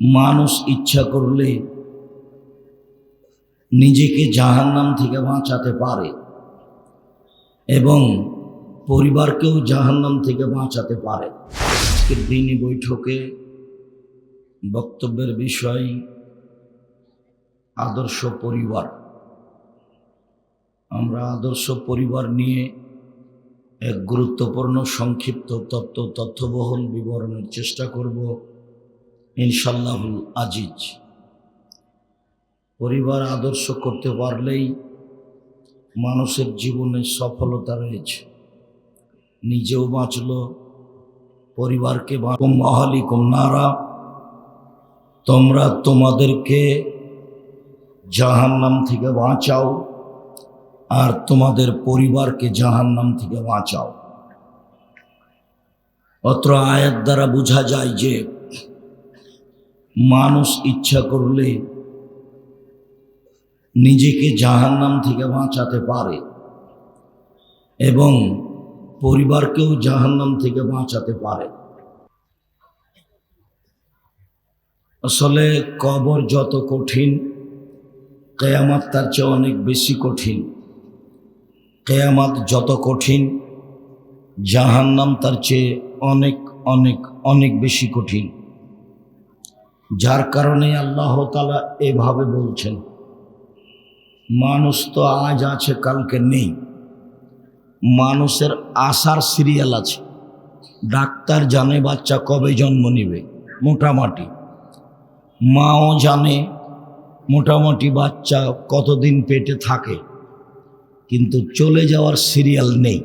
মানুষ ইচ্ছা করলে নিজেকে জাহান্নাম থেকে বাঁচাতে পারে এবং পরিবারকেও জাহান্নাম থেকে বাঁচাতে পারে। আজকের দিনই বৈঠকে বক্তব্যের বিষয় আদর্শ পরিবার। আমরা আদর্শ পরিবার নিয়ে এক গুরুত্বপূর্ণ সংক্ষিপ্ত তত্ত্ব, তথ্যবহল বিবরণের চেষ্টা করব। ইনশাল্লাহুল আজিজ। পরিবার আদর্শ করতে পারলেই মানুষের জীবনে সফলতা রয়েছে। নিজেও বাঁচল, পরিবারকে মহালি নারা, তোমরা তোমাদেরকে জাহান্নাম থেকে বাঁচাও আর তোমাদের পরিবারকে জাহান্নাম থেকে বাঁচাও। অত্র আয়াত দ্বারা বোঝা যায় যে মানুষ ইচ্ছা করলে নিজেকে জাহান্নাম থেকে বাঁচাতে পারে এবং পরিবারকেও জাহান্নাম থেকে বাঁচাতে পারে। আসলে কবর যত কঠিন, কেয়ামাত তার চেয়ে অনেক বেশি কঠিন। কেয়ামাত যত কঠিন, জাহান্নাম তার চেয়ে অনেক অনেক অনেক বেশি কঠিন। যার কারণে আল্লাহ তালা এভাবে বলছেন, মানুষ তো আজ আছে, কালকে নেই। মানুষের আশার সিরিয়াল আছে। ডাক্তার জানে বাচ্চা কবে জন্ম নেবে, মোটামুটি। মাও জানে মোটামুটি বাচ্চা কতদিন পেটে থাকে, কিন্তু চলে যাওয়ার সিরিয়াল নেই।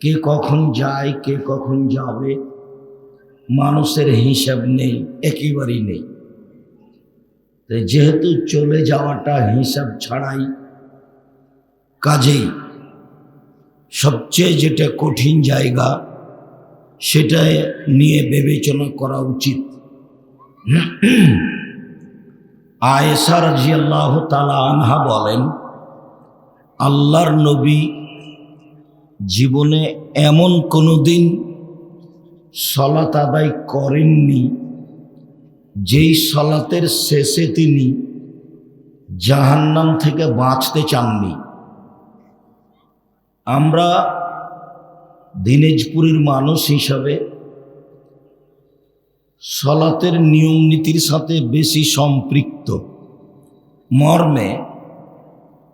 কে কখন যায়, কে কখন যাবে মানুষের হিসাব নেই, একেবারেই নেই। যেহেতু চলে যাওয়াটা হিসাব ছাড়াই কাজেই, সবচেয়ে যেটা কঠিন জায়গা সেটা নিয়ে বিবেচনা করা উচিত। আয়েসা রাজিয়াল্লাহ তালা আনহা বলেন, আল্লাহর নবী জীবনে এমন কোনো দিন সলাত আদায় করেননি। যেই সলাতের শেষে তিনি জাহান্নাম থেকে বাঁচতে চাননি। আমরা দিনাজপুরের মানুষ হিসাবে সলাতের নিয়ম নীতির সাথে বেশি সম্পৃক্ত। মর্মে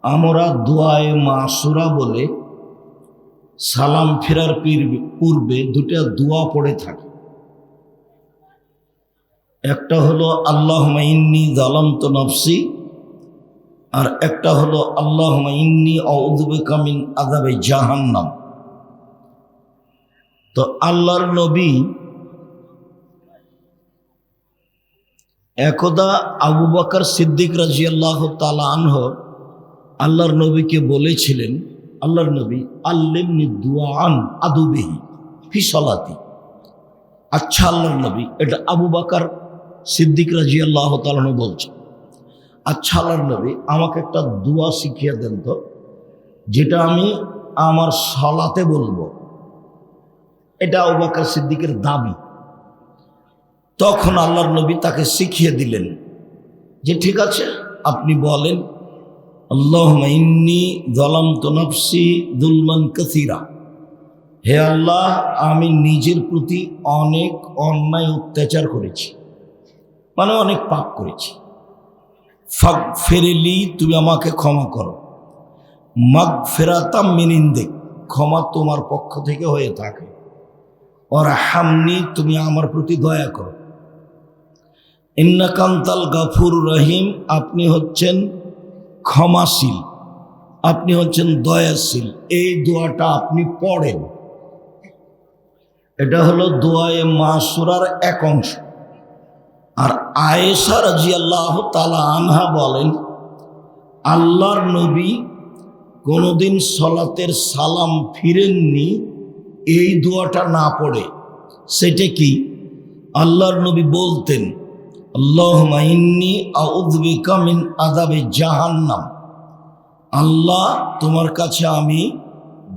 আমরা দোয়ায় মাসুরা বলে সালাম ফেরার পূর্বে দুটা দোয়া পড়ে থাকে। একটা হলো আল্লাহ ইন্নি জালান্ত নফসি আর একটা হলো আল্লাহ ইন্নি অউদ্বে কামিন আদাবে জাহান্নাম তো আল্লাহর নবী একদা আবু বাকর সিদ্দিক রাজি আল্লাহ তালা আনহ আল্লাহর নবীকে বলেছিলেন আল্লাহর নবী, আল্লেমনি দুয়ান আদুবেহি ফি সলাতি। আচ্ছা আল্লাহর নবী, এটা আবু বাকার সিদ্দিক রাজি আল্লাহ তালন বলছে আচ্ছা আল্লাহর নবী, আমাকে একটা দুয়া শিখিয়ে দেন তো, যেটা আমি আমার সলাতে বলব। এটা আবু বাকার সিদ্দিকের দাবি। তখন আল্লাহর নবী তাকে শিখিয়ে দিলেন যে, ঠিক আছে, আপনি বলেন আল্লাহ ইন্নি জলান্ত নফসি দুলমান কাসিরা। হে আল্লাহ, আমি নিজের প্রতি অনেক অন্যায় অত্যাচার করেছি মানে অনেক পাপ করেছি। ফাগ ফেরেলি তুমি আমাকে ক্ষমা করো। মাগ ফেরাতাম মিনিন্দে ক্ষমা তোমার পক্ষ থেকে হয়ে থাকে। ওর হামনি তুমি আমার প্রতি দয়া করো। ইন্নাকান্তাল গাফুর রহিম, আপনি হচ্ছেন ক্ষমাশীল। আপনি হচ্ছেন দয়াশীল। এই দোয়াটা আপনি পড়েন। এটা হলো দোয়ায়ে মাসুরার এক অংশ। আর আয়েশা রাজি আল্লাহ তালা আনহা বলেন, আল্লাহর নবী কোনোদিন সলাতের সালাম ফিরেননি, এই দোয়াটা না পড়ে। সেটা কি? আল্লাহর নবী বলতেন আল্লাহ ইন্নি আউদ্বিকা মিন আদাবে জাহান্নাম। আল্লাহ, তোমার কাছে আমি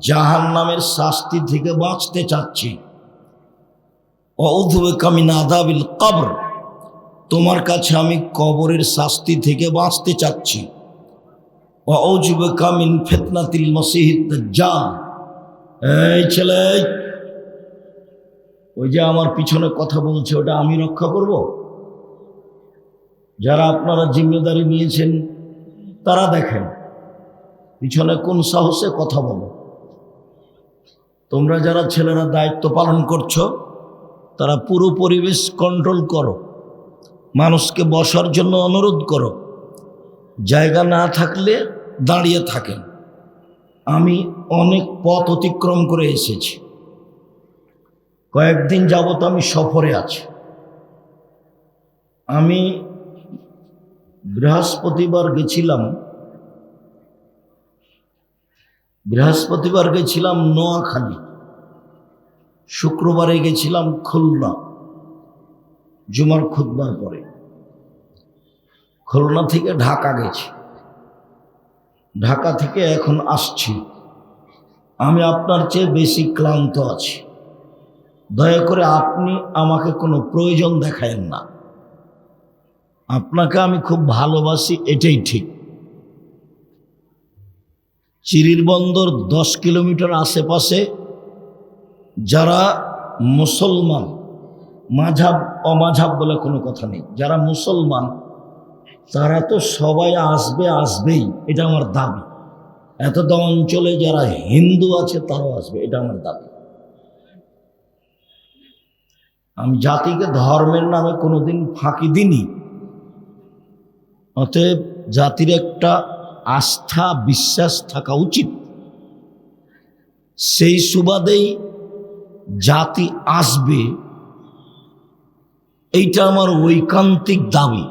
জাহান্নামের শাস্তি থেকে বাঁচতে চাচ্ছি। অউদ্বিকা মিন আদাবিল কবর, তোমার কাছে আমি কবরের শাস্তি থেকে বাঁচতে চাচ্ছি। অজুবেকা মিন ফেতনাতিল মসিহিদ দাজ্জাল এই ছেলে, ওই যে আমার পিছনে কথা বলছে, ওটা আমি রক্ষা করব? যারা আপনারা জিম্মেদারি নিয়েছেন, তারা দেখেন, পিছনে কোন সাহসে কথা বলো। তোমরা যারা ছেলেরা দায়িত্ব পালন করছ, তারা পুরো পরিবেশ কন্ট্রোল করো। মানুষকে বসার জন্য অনুরোধ করো। জায়গা না থাকলে দাঁড়িয়ে থাকেন। আমি অনেক পথ অতিক্রম করে এসেছি। কয়েকদিন যাবত আমি সফরে আছি। আমি বৃহস্পতিবার গেছিলাম। বৃহস্পতিবার গেছিলাম নোয়াখালী। শুক্রবারে গেছিলাম খুলনা। জুমার খুদবার পরে। খুলনা থেকে ঢাকা গেছি। ঢাকা থেকে এখন আসছি। আমি আপনার চেয়ে বেশি ক্লান্ত আছি। দয়া করে আপনি আমাকে কোনো প্রয়োজন দেখায়েন না। আপনাকে আমি খুব ভালোবাসি, এটাই ঠিক। চিরির বন্দর দশ কিলোমিটার আশেপাশে, যারা মুসলমান, মাঝাব, অমাঝাব বলে কোনো কথা নেই। যারা মুসলমান, তারা তো সবাই আসবে, আসবেই, এটা আমার দাবি। এতদ অঞ্চলে যারা হিন্দু আছে, তারাও আসবে, এটা আমার দাবি। আমি জাতিকে ধর্মের নামে কোনোদিন ফাঁকি দিইনি। অতএব জাতির একটা আস্থা, বিশ্বাস থাকা উচিত। সেই সুবাদেই জাতি আসবে, এইটা আমার ঐকান্তিক দাবি।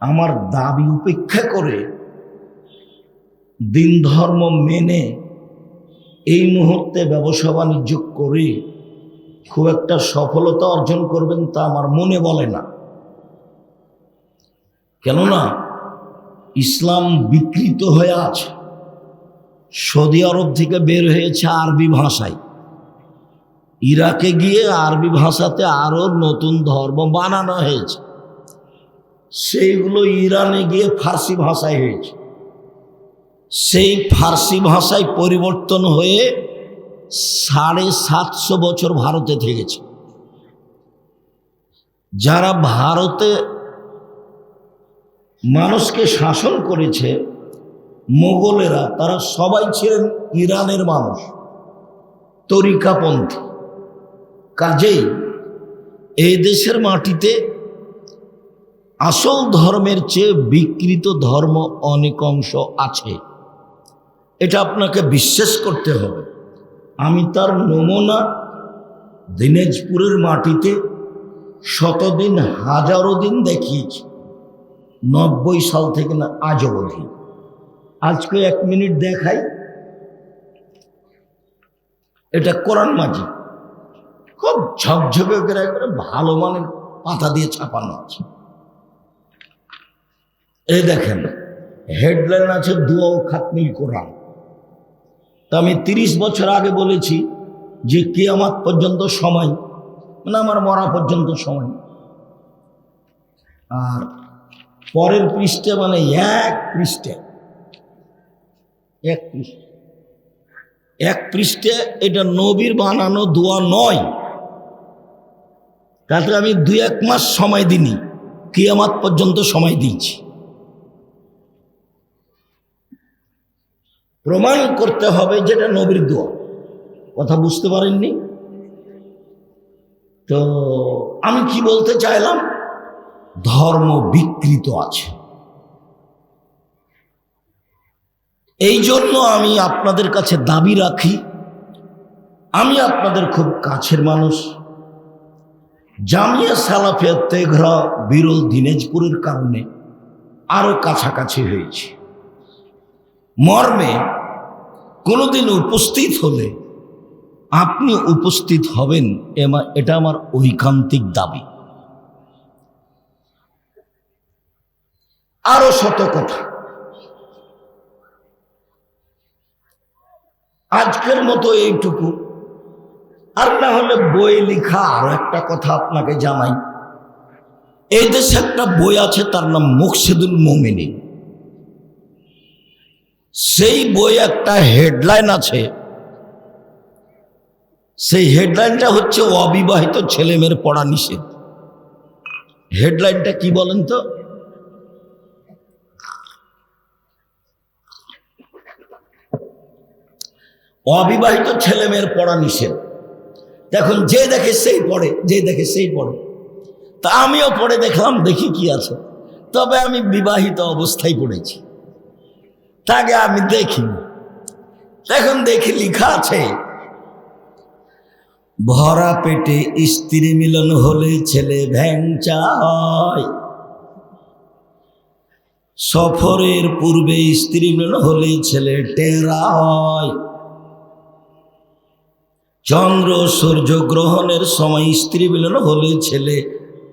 আমার দাবি উপেক্ষা করে দিন ধর্ম মেনে এই মুহূর্তে ব্যবসা বাণিজ্য করে খুব একটা সফলতা অর্জন করবেন তা আমার মনে বলে না। কেননা ইসলাম বিকৃত হয়ে আছে। সৌদি আরব থেকে বের হয়েছে আরবি ভাষায়। ইরাকে গিয়ে আরবি ভাষাতে আরও নতুন ধর্ম বানানো হয়েছে। সেইগুলো ইরানে গিয়ে ফার্সি ভাষায় হয়েছে। সেই ফার্সি ভাষায় পরিবর্তন হয়ে সাড়ে সাতশো বছর ভারতে থেকেছে। যারা ভারতে মানুষকে শাসন করেছে মোগলেরা, তারা সবাই ছিলেন ইরানের মানুষ, তরিকাপন্থী। কাজেই এই দেশের মাটিতে আসল ধর্মের চেয়ে বিকৃত ধর্ম অনেক অংশ আছে। এটা আপনাকে বিশ্বাস করতে হবে। আমি তার নমুনা দিনাজপুরের মাটিতে শতদিন, হাজারো দিন দেখিয়েছি। নব্বই সাল থেকে না আজ অবধি আজকে এক মিনিট দেখাই। এটা কোরআন মাঝি খুব ঝকঝকে করে একবারে ভালো মানের পাতা দিয়ে ছাপানো আছে। এই দেখেন, হেডলাইন আছে দুয়া ও খাতমিল কোরআন। তা আমি তিরিশ বছর আগে বলেছি যে কিয়ামাত পর্যন্ত সময় মানে আমার মরা পর্যন্ত সময়। আর পরের পৃষ্ঠে মানে এক পৃষ্ঠে। এক পৃষ্ঠে। এক পৃষ্ঠে এটা নবীর বানানো দোয়া নয়। তাতে আমি দুই এক মাস সময় দিনি কিয়ামাত পর্যন্ত সময় দিয়েছি। প্রমাণ করতে হবে যেটা নবীর দোয়া। কথা বুঝতে পারেননি? তো আমি কি বলতে চাইলাম? ধর্ম বিকৃত আছে। এই জন্য আমি আপনাদের কাছে দাবি রাখি, আমি আপনাদের খুব কাছের মানুষ। জামিয়া সালাফিয়া তেঘরা বিরল দিনাজপুরের কারণে আরও কাছাকাছি হয়েছে। মর্মে কোনোদিন উপস্থিত হলে আপনি উপস্থিত হবেন, এমা- এটা আমার ঐকান্তিক দাবি। আরও শত কথা। আজকের মতো এইটুকু। আর না হলে বই লেখা আরও একটা কথা আপনাকে জানাই। এই দেশে একটা বই আছে, তার নাম মুকসিদুল মোমিনী সেই বই একটা হেডলাইন আছে। সেই হেডলাইনটা হচ্ছে অবিবাহিত ছেলেমেয়ের পড়া নিষেধ। হেডলাইনটা কি বলেন তো? অবিবাহিত ছেলেমেয়ের পড়া নিষেধ। দেখুন, যে দেখে সেই পড়ে, যে দেখে সেই পড়ে। তা আমিও পড়ে দেখলাম, দেখি কি আছে। তবে আমি বিবাহিত অবস্থায় পড়েছি। তাকে আমি দেখিনি। এখন দেখি লিখা আছে, ভরা পেটে স্ত্রী মিলন হলে ছেলে ভ্যাংচা হয় সফরের পূর্বে স্ত্রী মিলন হলে ছেলে টেরা হয় চন্দ্র সূর্য গ্রহণের সময় স্ত্রী মিলন হলে ছেলে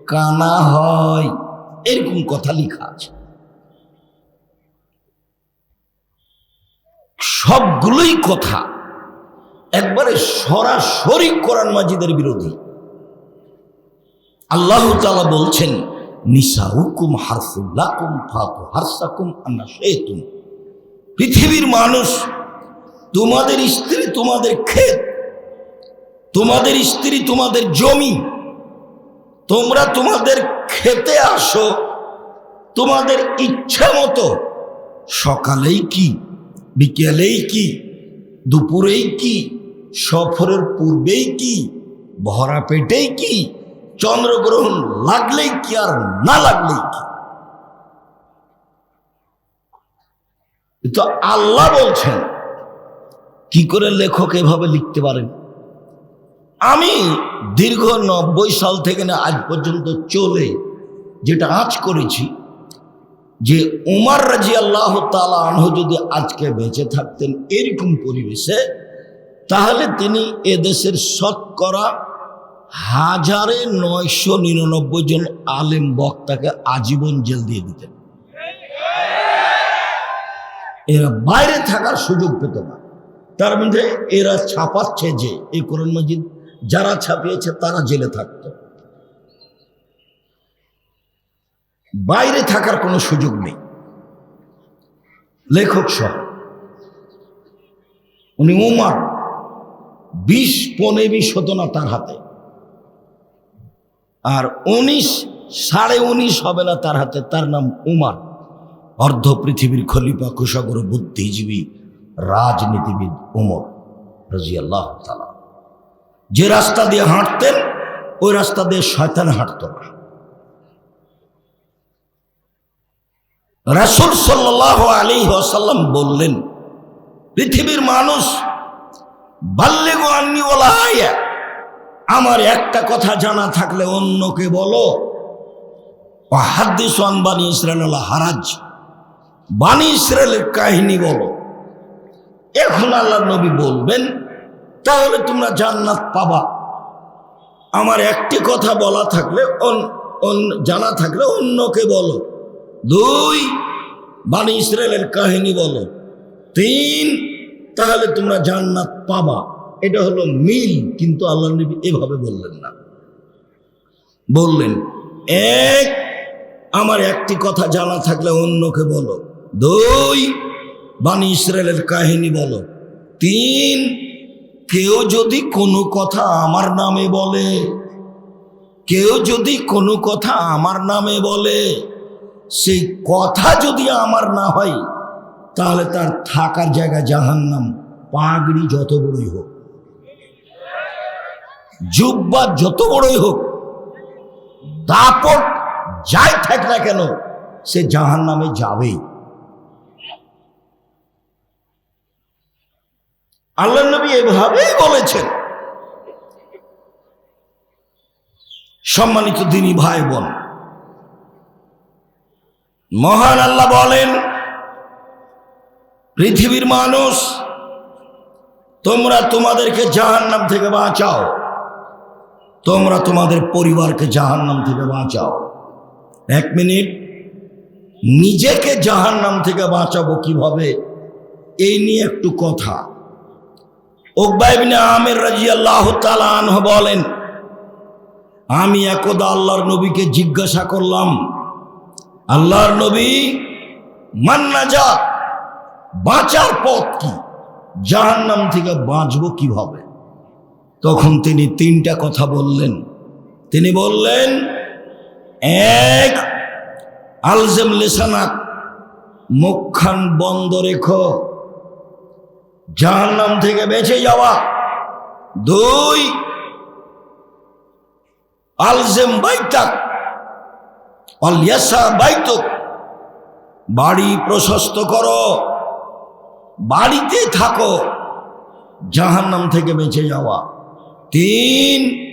কানা হয়। এরকম কথা লেখা আছে। সবগুলোই কথা একবারে সরাসরি কোরআন মাজিদের বিরোধী। আল্লাহ তালা বলছেন নিসা হুকুম হারফুল্লাকুম ফাতু হারসাকুম আন্না পৃথিবীর মানুষ, তোমাদের স্ত্রী তোমাদের ক্ষেত তোমাদের স্ত্রী তোমাদের জমি। তোমরা তোমাদের খেতে আসো। তোমাদের ইচ্ছা মতো। সকালেই কি, বিকেলেই কি, দুপুরেই কি, সফরের পূর্বেই কি, ভরা পেটেই কি, চন্দ্রগ্রহণ লাগলেই কি আর না লাগলেই কি? তো আল্লাহ বলছেন, কি করে লেখক এভাবে লিখতে পারেন? আমি দীর্ঘ নব্বই সাল থেকে না আজ পর্যন্ত চলে যেটা আজ করেছি, যে উমার রাজি আল্লাহ তালা আনহ যদি আজকে বেঁচে থাকতেন এরকম পরিবেশে, তাহলে তিনি এদেশের শতকরা হাজারে নয়শো নিরানব্বই জন আলেম বক্তাকে আজীবন জেল দিয়ে দিতেন। এরা বাইরে থাকার সুযোগ পেত না। তার মধ্যে এরা ছাপাচ্ছে যে এই কোরআন মজিদ যারা ছাপিয়েছে তারা জেলে থাকত। বাইরে থাকার কোনো সুযোগ নেই। লেখক সহ। উনি উমার, বিশ পনে বিশ তার হাতে। আর উনিশ, সাড়ে উনিশ হবে না তার হাতে, তার নাম উমার। অর্ধ পৃথিবীর খলিফা, কুশাগর, বুদ্ধিজীবী, রাজনীতিবিদ উমর, রাজিয়াল্লাহ তালা যে রাস্তা দিয়ে হাঁটতেন, ওই রাস্তা দিয়ে শয়তান হাঁটত না। রাসুল সাল্লাহ আলী আসাল্লাম বললেন, পৃথিবীর মানুষ বাল্যেগো আন্নি বলা আমার একটা কথা জানা থাকলে অন্যকে বলো হাদ্দিস বানি ইসরায়েল হারাজ, বানি ইসরায়েলের কাহিনী বলো। এখন আল্লাহ নবী বলবেন তাহলে তোমরা জান্নাত পাবা। আমার একটি কথা বলা থাকলে জানা থাকলে অন্যকে বলো। দুই বাণী ইসরায়েলের কাহিনী বলো। তিন, তাহলে তোমরা জান্নাত পাবা। এটা হলো মিল, কিন্তু আল্লাহ নবী এভাবে বললেন না। বললেন, এক, আমার একটি কথা জানা থাকলে অন্যকে বলো। দুই বাণী ইসরায়েলের কাহিনী বলো। তিন কেউ যদি কোনো কথা আমার নামে বলে, কেউ যদি কোনো কথা আমার নামে বলে, সেই কথা যদি আমার না হয়, তাহলে তার থাকার জায়গা জাহান্নাম, পাগড়ি যত বড়ই হোক, জুব্বা যত বড়ই হোক, দাপট যাই থাক না কেন, সে জাহান নামে যাবেই। আল্লাহ নবী এভাবেই বলেছেন। সম্মানিত দিনী ভাই বোন, মহান আল্লাহ বলেন, পৃথিবীর মানুষ, তোমরা তোমাদেরকে জাহান্নাম থেকে বাঁচাও। তোমরা তোমাদের পরিবারকে জাহান্নাম থেকে বাঁচাও। এক মিনিট, নিজেকে জাহান্নাম থেকে বাঁচাবো কীভাবে? এই নিয়ে একটু কথা। ওকবাইবিনে আমের রাজি আল্লাহ আনহ বলেন, আমি একদা আল্লাহর নবীকে জিজ্ঞাসা করলাম, আল্লাহর নবী মান্না যা বাঁচার পথ কি? জাহান্নাম থেকে বাঁচব কীভাবে? তখন তিনি তিনটা কথা বললেন। তিনি বললেন, এক, আলজেম লেসানাক মুখখান বন্ধ রেখো জাহান্নাম থেকে বেঁচে যাওয়া। দুই, আলজেম বাইতাক অলিয়াসা বাইতক, বাড়ি প্রশস্ত করো, বাড়িতে থাকো, জাহান্নাম থেকে বেঁচে যাওয়া। তিন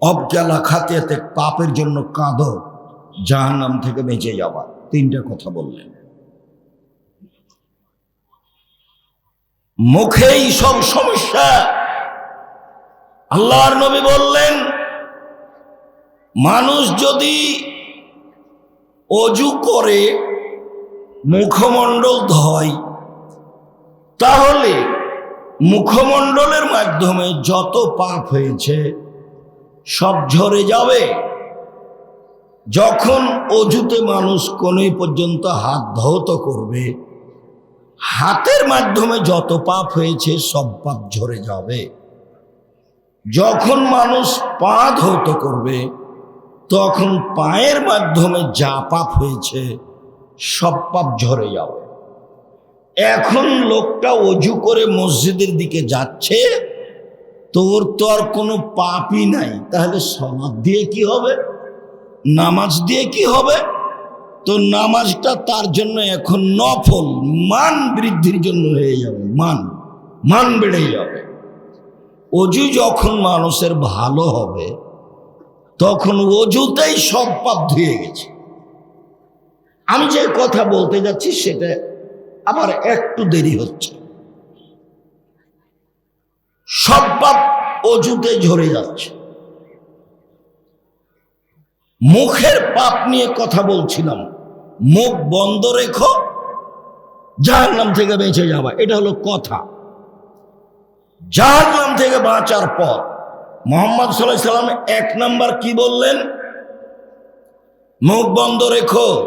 অবকেলা খাতিয়াতে পাপের জন্য কাঁদো, জাহান্নাম থেকে বেঁচে যাওয়া। তিনটা কথা বললেন। মুখেই সব সমস্যা। আল্লাহর নবী বললেন, মানুষ যদি অজু করে মুখমণ্ডল ধয়, তাহলে মুখমণ্ডলের মাধ্যমে যত পাপ হয়েছে সব ঝরে যাবে। যখন অজুতে মানুষ কোনই পর্যন্ত হাত ধৌত করবে হাতের মাধ্যমে যত পাপ হয়েছে, সব পাপ ঝরে যাবে। যখন মানুষ পা ধৌত করবে, তখন পায়ের মাধ্যমে যা পাপ হয়েছে, সব পাপ ঝরে যাবে। এখন লোকটা অজু করে মসজিদের দিকে যাচ্ছে, তোর তো আর কোনো পাপই নাই। তাহলে সমাজ দিয়ে কি হবে? নামাজ দিয়ে কি হবে? তো নামাজটা তার জন্য এখন নফল, মান বৃদ্ধির জন্য হয়ে যাবে, মান মান বেড়ে যাবে। অজু যখন মানুষের ভালো হবে, তখন অজুতেই সব পাপ ধুয়ে গেছে। আমি যে কথা বলতে যাচ্ছি সেটা আবার একটু দেরি হচ্ছে। সব পাপ অজুতে ঝরে যাচ্ছে। মুখের পাপ নিয়ে কথা বলছিলাম। মুখ বন্ধ রেখো যার নাম থেকে বেঁচে যাবা। এটা হলো কথা। যার নাম থেকে বাঁচার পর মোহাম্মদ সাল্লাহ সাল্লাম এক নাম্বার কি বললেন? মুখ বন্ধ রেখো।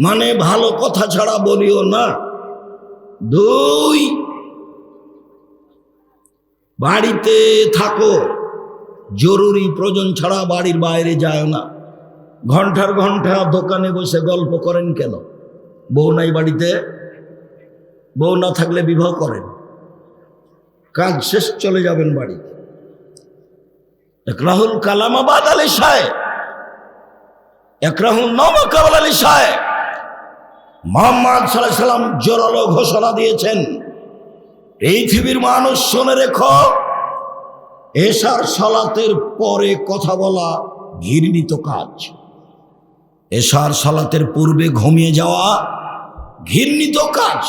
মানে ভালো কথা ছাড়া বলিও না। দুই, বাড়িতে থাকো। জরুরি প্রয়োজন ছাড়া বাড়ির বাইরে যায় না। ঘণ্টার ঘণ্টা দোকানে বসে গল্প করেন কেন? বউ নাই বাড়িতে? বউ না থাকলে বিবাহ করেন? কাজ শেষ, চলে যাবেন বাড়িতে একরাহুল কালামাবাদ আলী সাহেব একরাহুল নমকাবাল আলী সাহেব মোহাম্মদ সাল্লাহ সাল্লাম জোরালো ঘোষণা দিয়েছেন, এই পৃথিবীর মানুষ শুনে রেখো এসার সলাতের পরে কথা বলা ঘৃণিত কাজ। এসার সলাতের পূর্বে ঘুমিয়ে যাওয়া ঘৃণিত কাজ।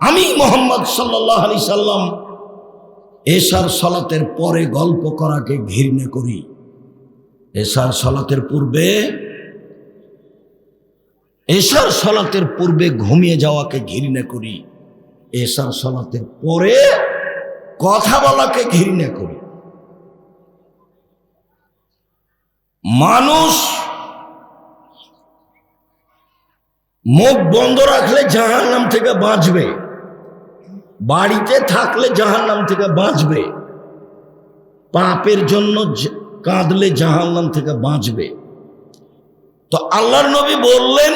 আমি মোহাম্মদ সাল্লাহ আলি সাল্লাম এসার সলাতের পরে গল্প করাকে ঘৃণে করি। এসার সলাতের পূর্বে এসার সলাতের পূর্বে ঘুমিয়ে যাওয়াকে ঘৃণা করি। এসার সলাতের পরে কথা বলাকে ঘৃণা করি। মানুষ মুখ বন্ধ রাখলে জাহান নাম থেকে বাঁচবে। বাড়িতে থাকলে জাহান নাম থেকে বাঁচবে। পাপের জন্য কাঁদলে জাহান নাম থেকে বাঁচবে। তো আল্লাহর নবী বললেন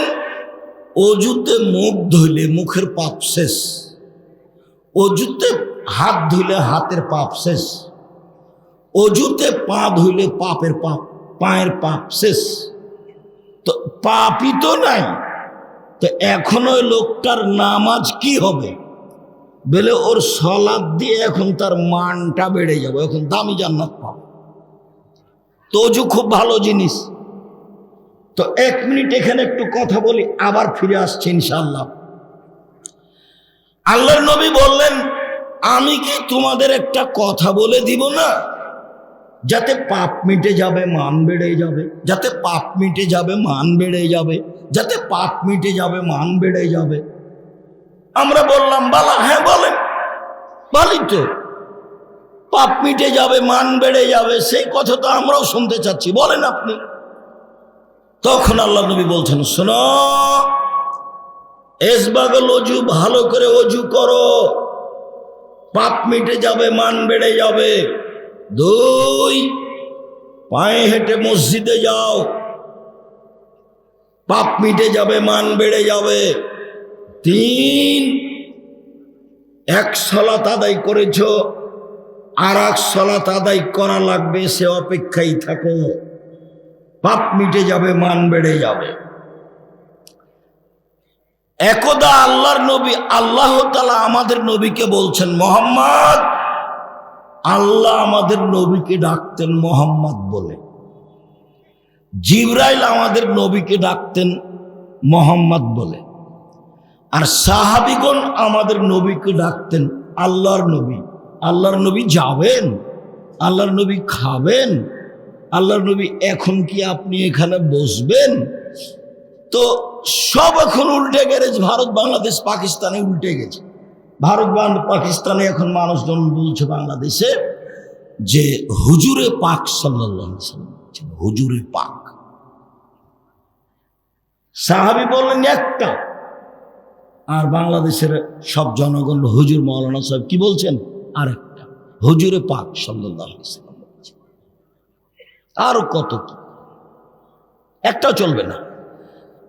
অজুতে মুখ ধুইলে মুখের পাপ শেষ। অজুতে হাত ধুইলে হাতের পাপ শেষ। অজুতে পা ধুইলে পাপের পাপ পায়ের পাপ শেষ। তো পাপই তো নাই। তো এখন ওই লোকটার নামাজ কি হবে? বলে, ওর সলাদ দিয়ে এখন তার মানটা বেড়ে যাবে, এখন দামি জান্নাত পাবে। তো অজু খুব ভালো জিনিস। তো এক মিনিট এখানে একটু কথা বলি, আবার ফিরে আসছি ইনশাল্লাহ আল্লাহর নবী বললেন, আমি কি তোমাদের একটা কথা বলে দিব না? যাতে পাপ মিটে যাবে, মান বেড়ে যাবে। যাতে পাপ মিটে যাবে, মান বেড়ে যাবে। যাতে পাপ মিটে যাবে, মান বেড়ে যাবে। আমরা বললাম, বালা হ্যাঁ বলেন। বলি তো, পাপ মিটে যাবে, মান বেড়ে যাবে, সেই কথা তো আমরাও শুনতে চাচ্ছি, বলেন আপনি। তখন আল্লাহ নবী বলছেন, শোনো এসবাগল অজু ভালো করে অজু করো। পাপ মিটে যাবে, মান বেড়ে যাবে। দুই, পায়ে হেঁটে মসজিদে যাও। পাপ মিটে যাবে, মান বেড়ে যাবে। তিন, এক সলাত আদায় করেছ, আর এক সলাত আদায় করা লাগবে, সে অপেক্ষায় থাকো। পাপ মিটে যাবে, মান বেড়ে যাবে। একদা আল্লাহর নবী, আল্লাহ তালা আমাদের নবীকে বলছেন, মোহাম্মদ আল্লাহ আমাদের নবীকে ডাকতেন মোহাম্মদ বলে। জিব্রাইল আমাদের নবীকে ডাকতেন মোহাম্মদ বলে। আর সাহাবিগণ আমাদের নবীকে ডাকতেন আল্লাহর নবী। আল্লাহর নবী যাবেন, আল্লাহর নবী খাবেন, আল্লাহর নবী এখন কি আপনি এখানে বসবেন? তো সব এখন উল্টে গেছে, ভারত, বাংলাদেশ, পাকিস্তানে উল্টে গেছে। ভারত পাকিস্তানে এখন মানুষজন বলছে বাংলাদেশে যে হুজুরে পাক সাল্লাহ হুজুরে পাক। সাহাবি বললেন, একটা। আর বাংলাদেশের সব জনগণ, হুজুর মৌলানা সাহেব কি বলছেন? আর একটা হুজুরে পাক সাল্লাহ আরও কত কি? একটাও চলবে না।